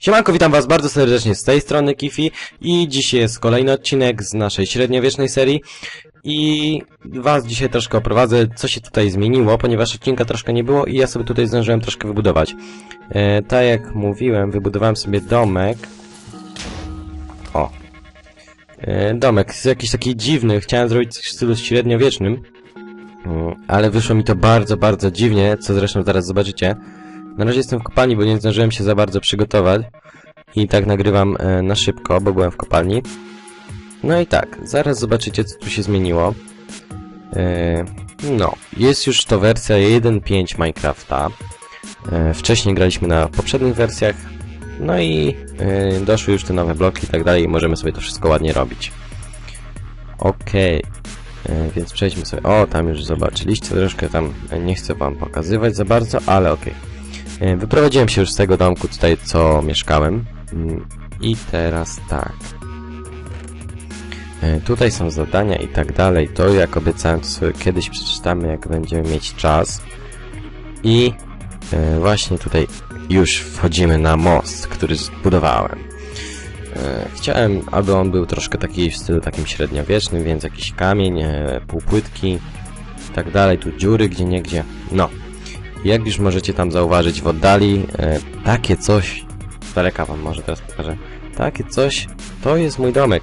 Siemanko, witam was bardzo serdecznie z tej strony Kifi i dzisiaj jest kolejny odcinek z naszej średniowiecznej serii i was dzisiaj troszkę oprowadzę, co się tutaj zmieniło, ponieważ odcinka troszkę nie było i ja sobie tutaj zdążyłem troszkę wybudować. E, tak jak mówiłem, wybudowałem sobie domek. O. E, domek, jest jakiś taki dziwny, chciałem zrobić coś w stylu średniowiecznym, mm, ale wyszło mi to bardzo, bardzo dziwnie, co zresztą zaraz zobaczycie. Na razie jestem w kopalni, bo nie zdążyłem się za bardzo przygotować. I tak nagrywam e, na szybko, bo byłem w kopalni. No i tak, zaraz zobaczycie, co tu się zmieniło. E, no, jest już to wersja 1.5 Minecrafta. E, wcześniej graliśmy na poprzednich wersjach. No i doszły już te nowe bloki i tak dalej możemy sobie to wszystko ładnie robić. Okej. E, Więc przejdźmy sobie. O, tam już zobaczyliście. Troszkę tam nie chcę wam pokazywać za bardzo, ale okej. E, Wyprowadziłem się już z tego domku tutaj, co mieszkałem. Mm, I teraz tak. E, Tutaj są zadania i tak dalej. To jak obiecałem, to sobie kiedyś przeczytamy, jak będziemy mieć czas. I e, właśnie tutaj już wchodzimy na most, który zbudowałem. E, Chciałem, aby on był troszkę taki w stylu takim średniowiecznym, więc jakiś kamień, e, półpłytki i tak dalej. Tu dziury gdzie niegdzie. No. Jak już możecie tam zauważyć w oddali, e, takie coś, z daleka wam może teraz pokażę, takie coś, to jest mój domek.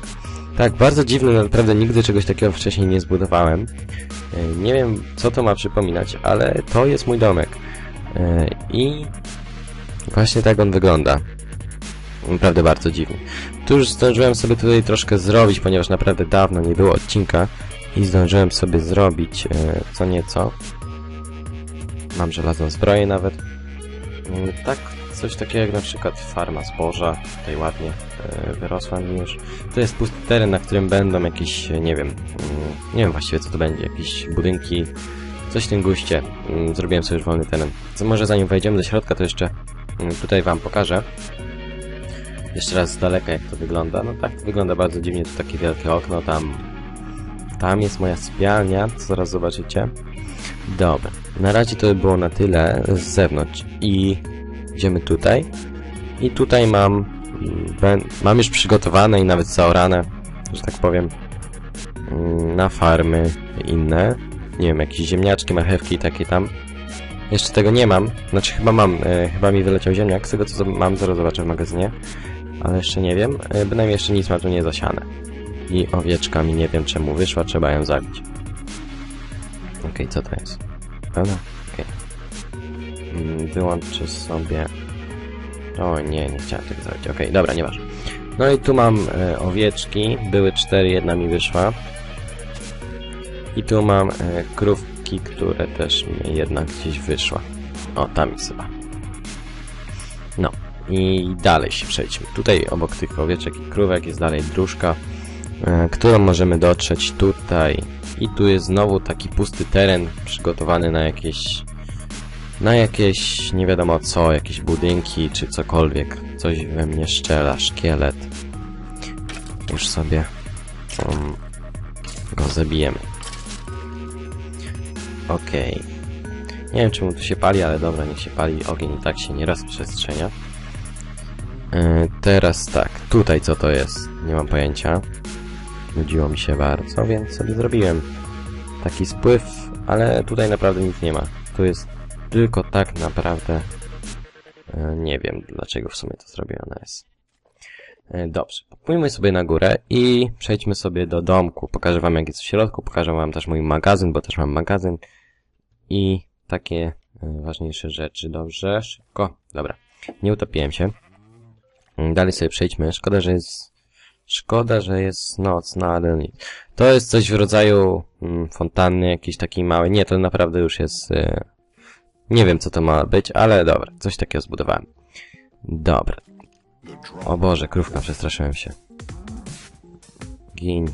Tak, bardzo dziwne, naprawdę nigdy czegoś takiego wcześniej nie zbudowałem. E, nie wiem, co to ma przypominać, ale to jest mój domek. E, I właśnie tak on wygląda. Naprawdę bardzo dziwnie. Tu już zdążyłem sobie tutaj troszkę zrobić, ponieważ naprawdę dawno nie było odcinka i zdążyłem sobie zrobić e, co nieco. Mam żelazną zbroję nawet. Mm, Tak, coś takiego jak na przykład farma zboża. Tutaj ładnie e, wyrosła mi już. To jest pusty teren, na którym będą jakieś, e, nie wiem, mm, nie wiem właściwie co to będzie, jakieś budynki, coś w tym guście. Mm, Zrobiłem sobie już wolny teren. Co może zanim wejdziemy do środka, to jeszcze tutaj wam pokażę. Jeszcze raz z daleka jak to wygląda. No tak, to wygląda bardzo dziwnie. Tu takie wielkie okno, tam... Tam jest moja sypialnia, co zaraz zobaczycie. Dobra, na razie to by było na tyle z zewnątrz i idziemy tutaj. I tutaj mam mm, mam już przygotowane i nawet zaorane, że tak powiem mm, na farmy inne. Nie wiem, jakieś ziemniaczki, marchewki i takie tam. Jeszcze tego nie mam, znaczy chyba mam, e, chyba mi wyleciał ziemniak z tego co mam, zaraz zobaczę w magazynie. Ale jeszcze nie wiem, e, bynajmniej jeszcze nic ma tu nie zasiane. I owieczka mi nie wiem czemu wyszła, trzeba ją zabić. Okej, co to jest? Pełna? Okej. Mm, Wyłączę sobie... O nie, nie chciałem tego zrobić. Okej, dobra, nieważne. No i tu mam e, owieczki. Były cztery, jedna mi wyszła. I tu mam e, krówki, które też mi jedna gdzieś wyszła. O, tam jest chyba. No. I dalej się przejdźmy. Tutaj obok tych owieczek i krówek jest dalej dróżka, którą możemy dotrzeć tutaj. I tu jest znowu taki pusty teren przygotowany na jakieś na jakieś nie wiadomo co, jakieś budynki czy cokolwiek. Coś we mnie szczela, szkielet. Już sobie um, go zabijemy. Okej. Nie wiem czemu tu się pali, ale dobra, niech się pali. Ogień i tak się nie rozprzestrzenia. Yy, teraz tak, tutaj co to jest? Nie mam pojęcia. Nudziło mi się bardzo, więc sobie zrobiłem taki spływ, ale tutaj naprawdę nic nie ma. Tu jest tylko tak naprawdę... e, Nie wiem, dlaczego w sumie to zrobione jest. E, Dobrze, pójdźmy sobie na górę i przejdźmy sobie do domku. Pokażę wam jak jest w środku, pokażę wam też mój magazyn, bo też mam magazyn i takie e, ważniejsze rzeczy. Dobrze, szybko. Dobra, nie utopiłem się. Dalej sobie przejdźmy. Szkoda, że jest... Szkoda, że jest noc, no ale nic. To jest coś w rodzaju mm, fontanny, jakiś taki mały. Nie, to naprawdę już jest... E, nie wiem, co to ma być, ale dobra. Coś takiego zbudowałem. Dobra. O Boże, krówka, przestraszyłem się. Gin.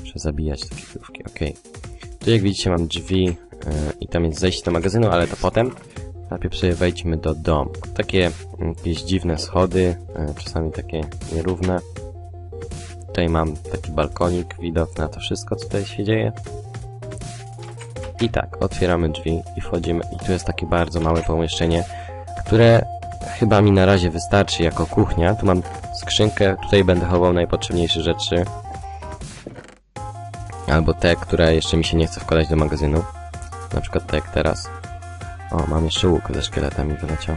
Muszę zabijać takie krówki, okej. Tu jak widzicie mam drzwi e, i tam jest zejście do magazynu, ale to potem. Najpierw sobie wejdźmy do domu. Takie mm, jakieś dziwne schody, e, czasami takie nierówne. Tutaj mam taki balkonik, widok na to wszystko, co tutaj się dzieje. I tak, otwieramy drzwi i wchodzimy. I tu jest takie bardzo małe pomieszczenie, które chyba mi na razie wystarczy jako kuchnia. Tu mam skrzynkę, tutaj będę chował najpotrzebniejsze rzeczy. Albo te, które jeszcze mi się nie chce wkładać do magazynu. Na przykład tak jak teraz. O, mam jeszcze łuk ze szkieletami wyleciał.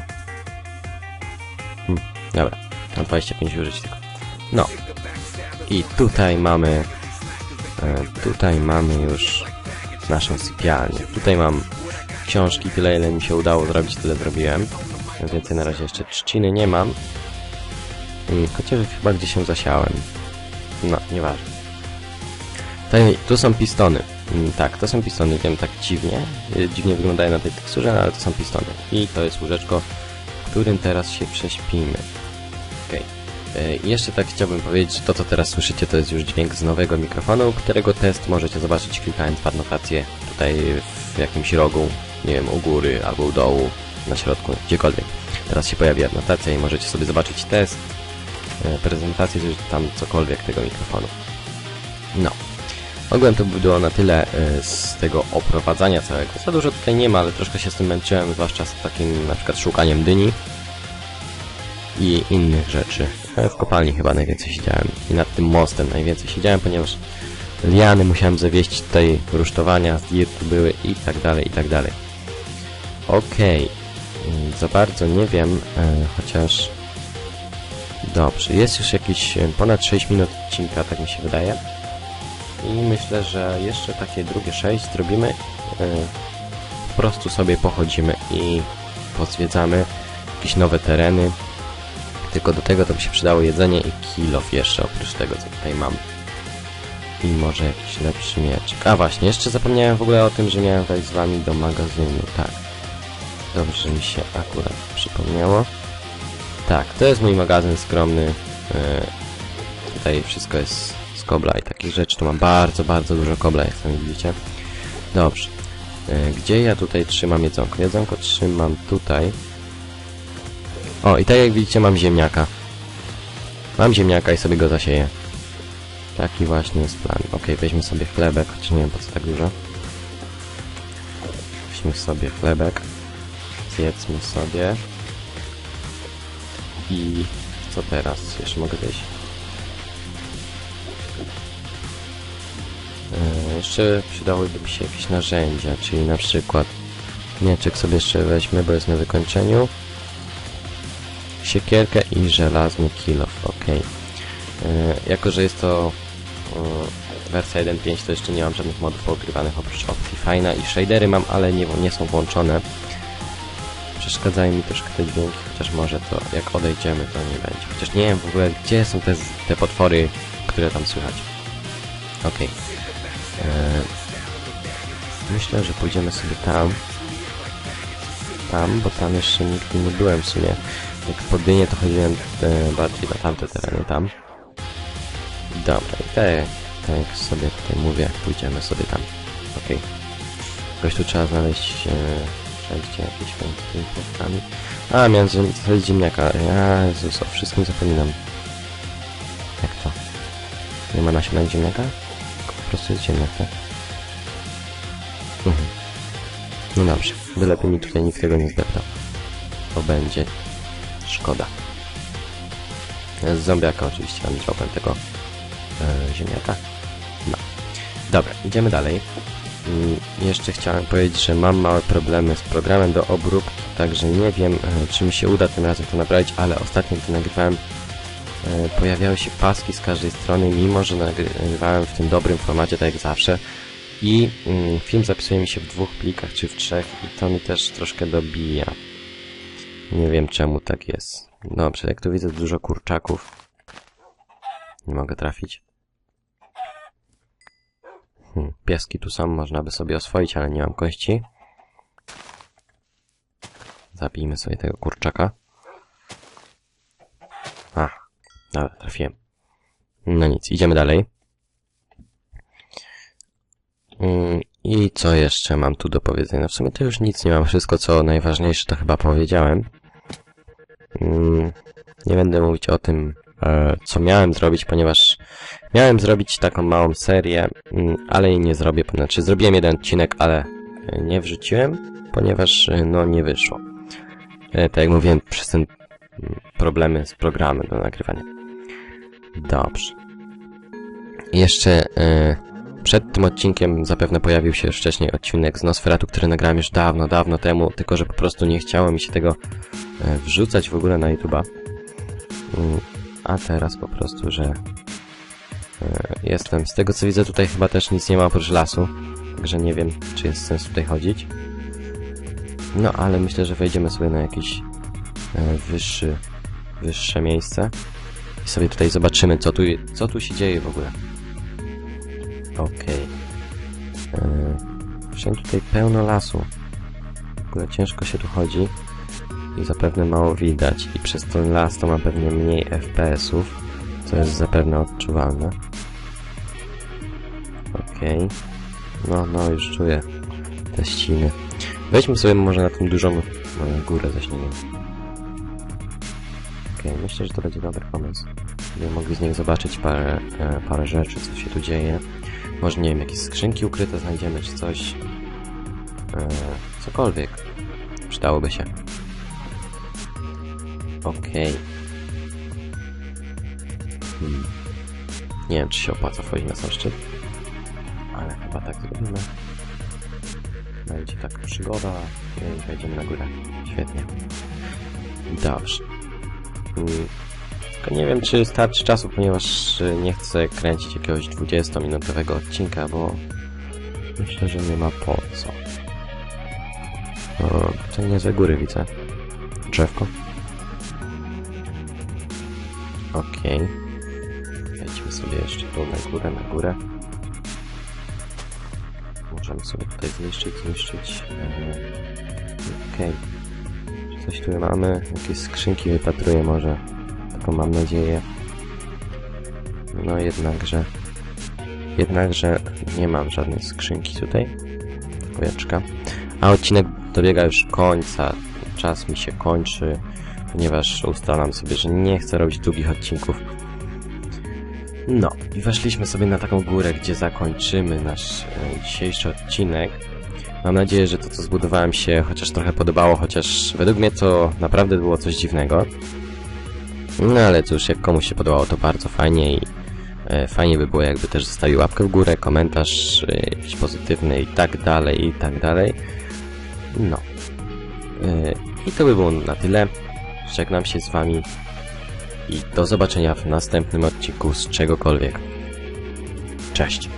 Hmm, dobra, mam 25 użyć tylko. No. I tutaj mamy... E, tutaj mamy już naszą sypialnię. Tutaj mam książki, tyle ile mi się udało zrobić, tyle zrobiłem. Więcej na razie jeszcze trzciny nie mam. Mm, Chociaż chyba gdzieś się zasiałem. No, nieważne. Tutaj, tu są pistony. Mm, Tak, to są pistony, wiem, tak dziwnie. y, Dziwnie wyglądają na tej teksturze, no, ale to są pistony. I to jest łóżeczko, w którym teraz się prześpimy. Okej. Y, i Jeszcze tak chciałbym powiedzieć, że to co teraz słyszycie to jest już dźwięk z nowego mikrofonu, którego test możecie zobaczyć klikając w adnotację tutaj w jakimś rogu, nie wiem, u góry albo u dołu, na środku, gdziekolwiek. Teraz się pojawi adnotacja i możecie sobie zobaczyć test, y, prezentację, czy tam cokolwiek tego mikrofonu. No. Ogółem to by było na tyle y, z tego oprowadzania całego. Za dużo tutaj nie ma, ale troszkę się z tym męczyłem, zwłaszcza z takim na przykład szukaniem dyni i innych rzeczy. E, W kopalni chyba najwięcej siedziałem i nad tym mostem najwięcej siedziałem, ponieważ liany musiałem zawieść tutaj, rusztowania z dirtu były i tak dalej, i tak dalej. Okej, Mm, za bardzo nie wiem, e, chociaż... Dobrze, jest już jakieś e, ponad 6 minut odcinka, tak mi się wydaje. I myślę, że jeszcze takie drugie 6 zrobimy. e, Po prostu sobie pochodzimy i pozwiedzamy jakieś nowe tereny. Tylko do tego to by się przydało jedzenie i kilof jeszcze, oprócz tego, co tutaj mam. I może jakiś lepszy mieczek. A właśnie, jeszcze zapomniałem w ogóle o tym, że miałem wejść z wami do magazynu, tak. Dobrze mi się akurat przypomniało. Tak, to jest mój magazyn skromny. E, tutaj wszystko jest kobla i takich rzeczy. Tu mam bardzo, bardzo dużo kobla, jak sami widzicie. Dobrze. E, gdzie ja tutaj trzymam jedzonko? Jedzonko trzymam tutaj. O, i tak jak widzicie mam ziemniaka. Mam ziemniaka i sobie go zasieję. Taki właśnie jest plan. Ok, weźmy sobie chlebek, choć nie wiem po co tak dużo. Weźmy sobie chlebek. Zjedzmy sobie. I co teraz? Jeszcze mogę zejść. Jeszcze przydałyby mi się jakieś narzędzia, czyli na przykład mieczek sobie jeszcze weźmy, bo jest na wykończeniu. Siekierkę i żelazny kilof, ok. E, jako, że jest to e, wersja 1.5, to jeszcze nie mam żadnych modów poukrywanych oprócz opcji fajna i shadery mam, ale nie, nie są włączone. Przeszkadzają mi troszkę te dźwięki, chociaż może to jak odejdziemy to nie będzie. Chociaż nie wiem w ogóle gdzie są te, te potwory, które tam słychać. Okej. E, Myślę, że pójdziemy sobie tam. Tam, bo tam jeszcze nigdy nie byłem w sumie. Jak po dynie to chodziłem e, bardziej na tamte tereny tam. Dobra, i tak, tak jak sobie tutaj mówię, pójdziemy sobie tam. Okej. Jakoś tu trzeba znaleźć e, przejście jakieś między tymi płotkami. A, miałem znaleźć ziemniaka. Jezus, o wszystkim zapominam. Jak to? Nie ma nasionek ziemniaka? Prostu jest ziemniak, tak? Mhm. No dobrze, wylepiej mi tutaj nikt tego nie zdeptał. To będzie szkoda. Z zombiaka oczywiście mam dropem tego e, ziemniaka. No. Dobra, idziemy dalej. Mm, Jeszcze chciałem powiedzieć, że mam małe problemy z programem do obróbki, także nie wiem, e, czy mi się uda tym razem to naprawić, ale ostatnio, gdy nagrywałem, pojawiały się paski z każdej strony, mimo że nagrywałem w tym dobrym formacie, tak jak zawsze. I mm, film zapisuje mi się w dwóch plikach, czy w trzech, i to mi też troszkę dobija. Nie wiem czemu tak jest. Dobrze, jak tu widzę dużo kurczaków. Nie mogę trafić. Hmm, pieski tu są, można by sobie oswoić, ale nie mam kości. Zabijmy sobie tego kurczaka. A, dobra, trafiłem. No nic, idziemy dalej. Mm, I co jeszcze mam tu do powiedzenia? No w sumie to już nic nie mam. Wszystko, co najważniejsze, to chyba powiedziałem. Mm, Nie będę mówić o tym, e, co miałem zrobić, ponieważ miałem zrobić taką małą serię, mm, ale jej nie zrobię. Znaczy, zrobiłem jeden odcinek, ale e, nie wrzuciłem, ponieważ e, no nie wyszło. Tak jak mówiłem, przez ten problemy z programem do nagrywania. Dobrze. Jeszcze e, przed tym odcinkiem zapewne pojawił się już wcześniej odcinek z Nosferatu, który nagrałem już dawno, dawno temu, tylko że po prostu nie chciało mi się tego e, wrzucać w ogóle na YouTube'a. Mm, A teraz po prostu, że e, jestem. Z tego co widzę tutaj chyba też nic nie ma oprócz lasu, także nie wiem, czy jest sens tutaj chodzić. No, ale myślę, że wejdziemy sobie na jakiś wyższy, wyższe miejsce i sobie tutaj zobaczymy, co tu, co tu się dzieje w ogóle. Okej. E, Wszędzie tutaj pełno lasu. W ogóle ciężko się tu chodzi i zapewne mało widać i przez ten las to ma pewnie mniej FPS-ów, co jest zapewne odczuwalne. Okej. No, no, już czuję te ściny. Wejdźmy sobie może na tą dużą górę ze Okej, myślę, że to będzie dobry pomysł. Będziemy mogli z nich zobaczyć parę, e, parę rzeczy, co się tu dzieje. Może, nie wiem, jakieś skrzynki ukryte znajdziemy, czy coś. E, cokolwiek. Przydałoby się. Okej. Hmm. Nie wiem, czy się opłaca wchodzić na sam szczyt. Ale chyba tak zrobimy. Będzie tak przygoda i wejdziemy na górę. Świetnie. Dobrze. Tylko nie wiem, czy starczy czasu, ponieważ y, nie chcę kręcić jakiegoś 20-minutowego odcinka, bo myślę, że nie ma po co. O, to nie za góry widzę. Drzewko. Okej. Wejdźmy sobie jeszcze tu na górę, na górę. Możemy sobie tutaj zniszczyć, zniszczyć. Eee, Okej. Czy Coś tu mamy? Jakieś skrzynki wypatruję może. Taką mam nadzieję. No jednakże... Jednakże nie mam żadnej skrzynki tutaj. Kółeczka. A odcinek dobiega już końca. Czas mi się kończy, ponieważ ustalam sobie, że nie chcę robić długich odcinków. No, i weszliśmy sobie na taką górę, gdzie zakończymy nasz e, dzisiejszy odcinek. Mam nadzieję, że to, co zbudowałem się chociaż trochę podobało, chociaż według mnie to naprawdę było coś dziwnego. No ale cóż, jak komuś się podobało, to bardzo fajnie i e, fajnie by było, jakby też zostawił łapkę w górę, komentarz e, jakiś pozytywny i tak dalej, i tak dalej. No. E, I to by było na tyle. Żegnam się z Wami i do zobaczenia w następnym odcinku z czegokolwiek. Cześć!